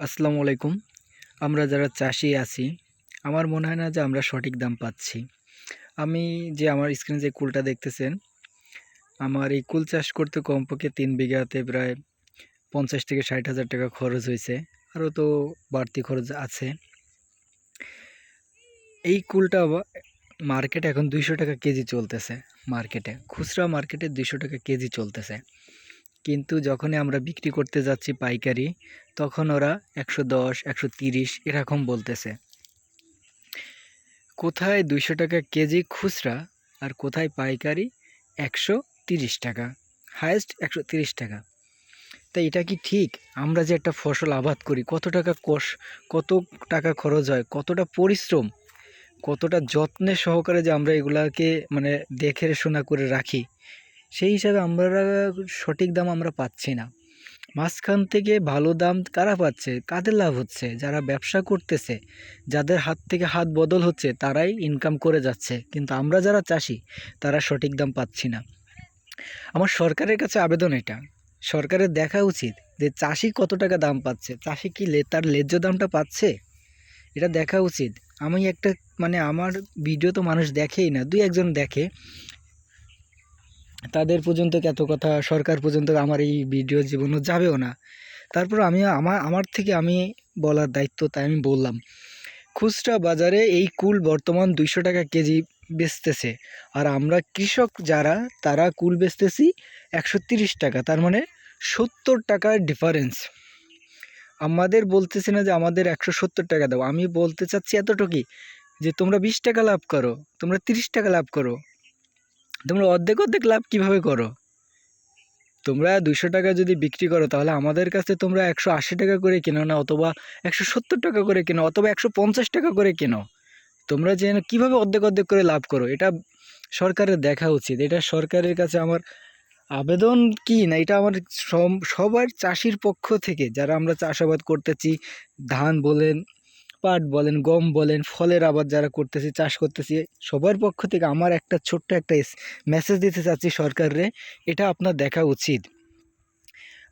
আসসালামু আলাইকুম। আমরা যারা চাষি আছি, আমার মনে হয় না যে আমরা সঠিক দাম পাচ্ছি। আমি যে আমার স্ক্রিনে যে কুলটা দেখতেছেন, আমার এই কুল চাষ করতে কমপক্ষে তিন বিঘাতে প্রায় পঞ্চাশ থেকে ষাট হাজার টাকা খরচ হয়েছে। আরও তো বাড়তি খরচ আছে। এই কুলটা মার্কেটে এখন দুইশো টাকা কেজি চলতেছে। মার্কেটে খুচরা মার্কেটে দুইশো টাকা কেজি চলতেছে। কিন্তু যখনই আমরা বিক্রি করতে যাচ্ছি পাইকারি, তখন ওরা একশো দশ, একশো তিরিশ এরকম বলতেছে। কোথায় দুইশো টাকা কেজি খুচরা আর কোথায় পাইকারি? একশো তিরিশ টাকা। হায়েস্ট একশো তিরিশ টাকা। তাই এটা কি ঠিক? আমরা যে একটা ফসল আবাদ করি, কত টাকা কষ, কত টাকা খরচ হয়, কতটা পরিশ্রম, কতটা যত্নে সহকারে যে আমরা এগুলাকে মানে দেখে শোনা করে রাখি সেই হিসাবে আমরা সঠিক দাম আমরা পাচ্ছি না। মাঝখান থেকে ভালো দাম কারা পাচ্ছে? কাদের লাভ হচ্ছে? যারা ব্যবসা করতেছে, যাদের হাত থেকে হাত বদল হচ্ছে, তারাই ইনকাম করে যাচ্ছে। কিন্তু আমরা যারা চাষি, তারা সঠিক দাম পাচ্ছি না। আমার সরকারের কাছে আবেদন এটা। সরকারের দেখা উচিত যে চাষি কত টাকা দাম পাচ্ছে? চাষি কি তার ন্যায্য দামটা পাচ্ছে? এটা দেখা উচিত। আমি একটা মানে আমার ভিডিও তো মানুষ দেখেই না, দুই একজন দেখে। তাদের পর্যন্ত এত কথা, সরকার পর্যন্ত আমার এই ভিডিও জীবনও যাবেও না। তারপর আমি, আমার আমার থেকে আমি বলার দায়িত্ব তাই আমি বললাম, খুচরা বাজারে এই কুল বর্তমান দুইশো টাকা কেজি বেচতেছে। আর আমরা কৃষক যারা, তারা কুল বেচতেছি একশো টাকা, তার মানে সত্তর টাকার ডিফারেন্স আমাদের বলতেছি না যে আমাদের একশো সত্তর টাকা দাও, আমি বলতে চাচ্ছি এতটুকুই যে তোমরা বিশ টাকা লাভ করো, তোমরা তিরিশ টাকা লাভ করো। তোমরা অর্ধেক অর্ধেক লাভ কীভাবে করো? তোমরা দুশো টাকা যদি বিক্রি করো, তাহলে আমাদের কাছে তোমরা একশো আশি টাকা করে কেনো না, অথবা একশো সত্তর টাকা করে কেনো, অথবা একশো পঞ্চাশ টাকা করে কেনো? তোমরা যে কীভাবে অর্ধেক অর্ধেক করে লাভ করো, এটা সরকারের দেখা উচিত। এটা সরকারের কাছে আমার আবেদন কি না, এটা আমার সবার চাষির পক্ষ থেকে, যারা আমরা চাষাবাদ করতেছি, ধান বলেন পাট বলেন, গম বলেন, ফলের আবাদ যারা করতেছি, চাষ করতেছি, সবার পক্ষ থেকে আমার একটা ছোট্ট একটা মেসেজ দিতে চাচ্ছি সরকারে এটা আপনার দেখা উচিত।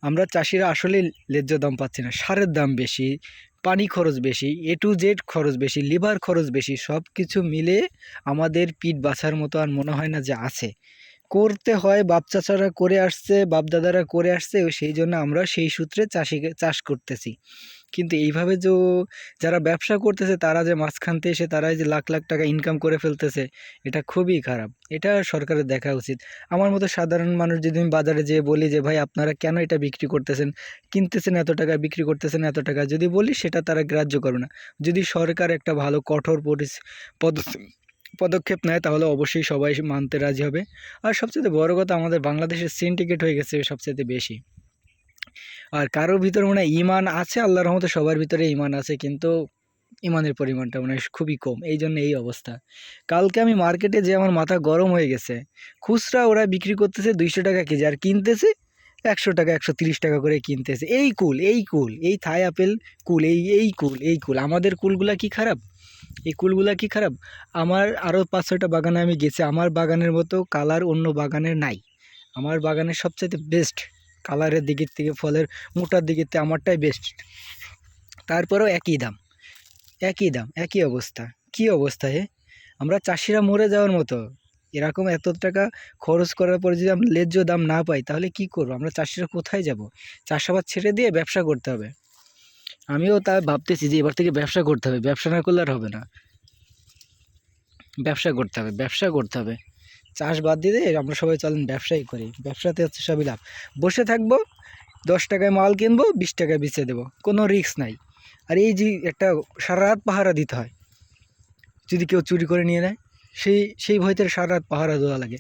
আমরা চাষিরা আসলে ন্যায্য দাম পাচ্ছি না, সারের দাম বেশি, পানি খরচ বেশি এ টু জেড খরচ বেশি লিভার খরচ বেশি সব কিছু মিলে আমাদের পিঠ বাছার মতো আর মনে হয় না যে আছে। করতে হয়, বাপ চাচারা করে আসছে, বাপ দাদারা করে আসছে, সেই জন্য আমরা সেই সূত্রে চাষিকে চাষ করতেছি। কিন্তু এইভাবে যে যারা ব্যবসা করতেছে, তারা যে মাঝখানতে এসে তারাই যে লাখ লাখ টাকা ইনকাম করে ফেলতেছে, এটা খুবই খারাপ। এটা সরকারের দেখা উচিত। আমার মতো সাধারণ মানুষ যদি আমি বাজারে যেয়ে বলি যে, ভাই, আপনারা কেন এটা বিক্রি করতেছেন? কিনতেছেন এত টাকা, বিক্রি করতেছেন এত টাকা? যদি বলি, সেটা তারা গ্রাহ্য করে না। যদি সরকার একটা ভালো, কঠোর পদক্ষেপ পদক্ষেপ নেয়, তাহলে অবশ্যই সবাই মানতে রাজি হবে। আর সবচেয়ে বড় কথা, আমাদের বাংলাদেশের সিন্ডিকেট হয়ে গেছে সবচেয়ে বেশি। আর কারোর ভিতরে মনে হয় ইমান আছে, আল্লাহর রহমতে সবার ভিতরে ইমান আছে, কিন্তু ইমানের পরিমাণটা মানে খুবই কম। এই জন্য এই অবস্থা। কালকে আমি মার্কেটে যে আমার মাথা গরম হয়ে গেছে, খুচরা ওরা বিক্রি করতেছে দুইশো টাকা কেজি আর কিনতেছে একশো টাকা, একশো তিরিশ টাকা করে কিনতেছে। এই কুল এই কুল, এই থাই আপেল কুল, এই এই কুল এই কুল। আমাদের কুলগুলা কি খারাপ? এই কুলগুলা কি খারাপ? আমার আরও পাঁচ, ছয়টা বাগানে আমি গেছি, আমার বাগানের মতো কালার অন্য বাগানের নাই। আমার বাগানের সবচাইতে বেস্ট কালারের দিকের থেকে, ফলের মোটার দিকের থেকে আমারটাই বেস্ট তারপরেও একই দাম। একই দাম, একই অবস্থা। কি অবস্থা হে? আমরা চাষিরা মরে যাওয়ার মতো। এরকম এত টাকা খরচ করার পরে যদি আমরা ন্যায্য দাম না পাই, তাহলে কি করব? আমরা চাষিরা কোথায় যাব? চাষাবাদ ছেড়ে দিয়ে ব্যবসা করতে হবে। আমিও তা ভাবতেছি যে এবার থেকে ব্যবসা করতে হবে। ব্যবসা না করলে আর হবে না। ব্যবসা করতে হবে, ব্যবসা করতে হবে। চাষ বাদ দিয়ে আমরা সবাই চলেন ব্যবসাই করি। ব্যবসাতে হচ্ছে সবই লাভ। বসে থাকব, দশ টাকায় মাল কিনবো, বিশ টাকায় বেচে দেবো। কোনো রিস্ক নাই। আর এই যে একটা সারা রাত পাহারা দিতে হয়, যদি কেউ চুরি করে নিয়ে নেয়, সেই সেই ভয়তে সারা রাত পাহারা দেওয়া লাগে।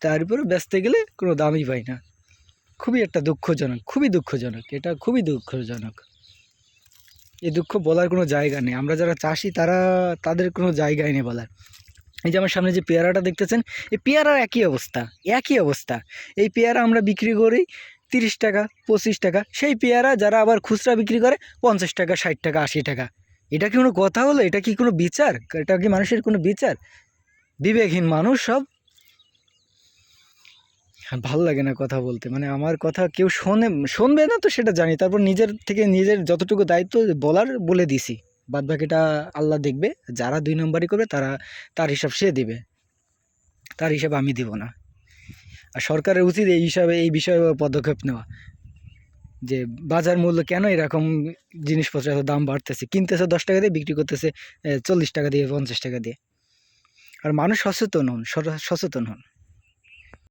তার উপরে ব্যস্তে গেলে কোনো দামই পাই না। খুবই একটা দুঃখজনক, খুবই দুঃখজনক। এটা খুবই দুঃখজনক। এই দুঃখ বলার কোনো জায়গা নেই। আমরা যারা চাষি, তারা, তাদের কোনো জায়গায় নেই বলার। এই যে আমার সামনে যে পেয়ারাটা দেখতেছেন, এই পেয়ারার একই অবস্থা একই অবস্থা। এই পেয়ারা আমরা বিক্রি করি তিরিশ টাকা, পঁচিশ টাকা, সেই পেয়ারা যারা আবার খুচরা বিক্রি করে পঞ্চাশ টাকা, ষাট টাকা, আশি টাকা। এটা কি কোনো কথা হলো? এটা কি কোনো বিচার? এটা কি মানুষের কোনো বিচার? বিবেকহীন মানুষ সব। আর ভালো লাগে না কথা বলতে। মানে আমার কথা কেউ শোনে, শুনবে না তো সেটা জানি। তারপর নিজের থেকে নিজের যতটুকু দায়িত্ব বলার বলে দিছি। বাদ বাকিটা আল্লাহ দেখবে, যারা দুই নম্বরই করবে তারা, তার হিসাব সে দিবে। তার হিসাব আমি দিব না। আর সরকারের উচিত এই হিসাবে, এই বিষয়ে পদক্ষেপ নেওয়া। যে বাজার মূল্য কেন এরকম জিনিসপত্রের এত দাম বাড়তেছে? কিনতেছে দশ টাকা দিয়ে, বিক্রি করতেছে চল্লিশ টাকা দিয়ে, পঞ্চাশ টাকা দিয়ে। আর মানুষ সচেতন হন সচেতন হন।